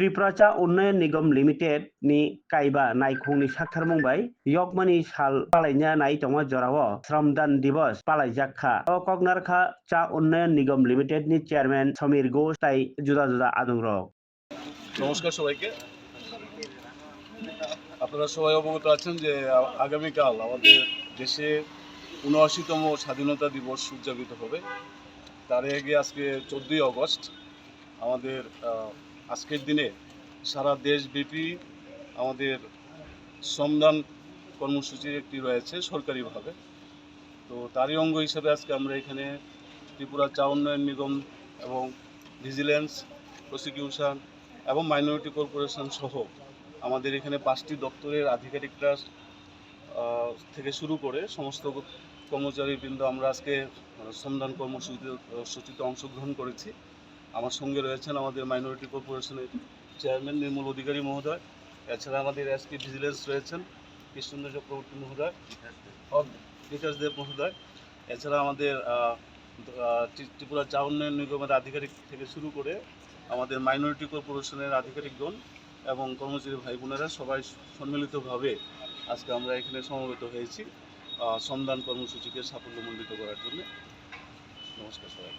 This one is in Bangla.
ত্রিপুরাচা উন্নয়ন নিগম লিমিটেড নি কাইবা নাইখুংনি সাক্ষারমুংবাই ইয়কমানি সাল পালাইনা নাই তঙ্গা জরাও শ্রমদান দিবস পালাই পালাইজাক্ষা ও কগনারখা চা উন্নয়ন নিগম লিমিটেড নি চেয়ারম্যান সমীর ঘোষ তাই জুদা জুদা আদংর নমস্কার সবাইকে। আপনারা সবাই অবগত আছেন যে আগামীকাল আমাদের দেশে উনআশিতম স্বাধীনতা দিবস উদযাপিত হবে। তার আগে আজকে চোদ্দই অগস্ট আমাদের আজকের দিনে সারা দেশব্যাপী আমাদের শ্রমদান কর্মসূচির একটি রয়েছে সরকারিভাবে। তো তারই অঙ্গ হিসেবে আজকে আমরা এখানে ত্রিপুরা চা উন্নয়ন নিগম এবং ভিজিলেন্স প্রসিকিউশন এবং মাইনরিটি কর্পোরেশন সহ আমাদের এখানে পাঁচটি দপ্তরের আধিকারিকরা থেকে শুরু করে সমস্ত কর্মচারীবৃন্দ আমরা আজকে আহ, শ্রমদান কর্মসূচিতে সূচিতে অংশগ্রহণ করেছি। আমার সঙ্গে রয়েছেন আমাদের মাইনরিটি কর্পোরেশনের চেয়ারম্যান নির্মল অধিকারী মহোদয়, এছাড়া আমাদের এসপি ভিজিলেন্স রয়েছেন কৃষ্ণেন্দ্র চক্রবর্তী মহোদয় বিকাশ দেব মহোদয়, এছাড়া আমাদের ত্রিপুরা চা উন্নয়ন নিগমের আধিকারিক থেকে শুরু করে আমাদের মাইনরিটি কর্পোরেশনের আধিকারিকগণ এবং কর্মচারী ভাই বোনেরা সবাই সম্মিলিতভাবে আজকে আমরা এখানে সমবেত হয়েছি সন্ধান কর্মসূচিকে সাফল্যমণ্ডিত করার জন্য। নমস্কার সবাই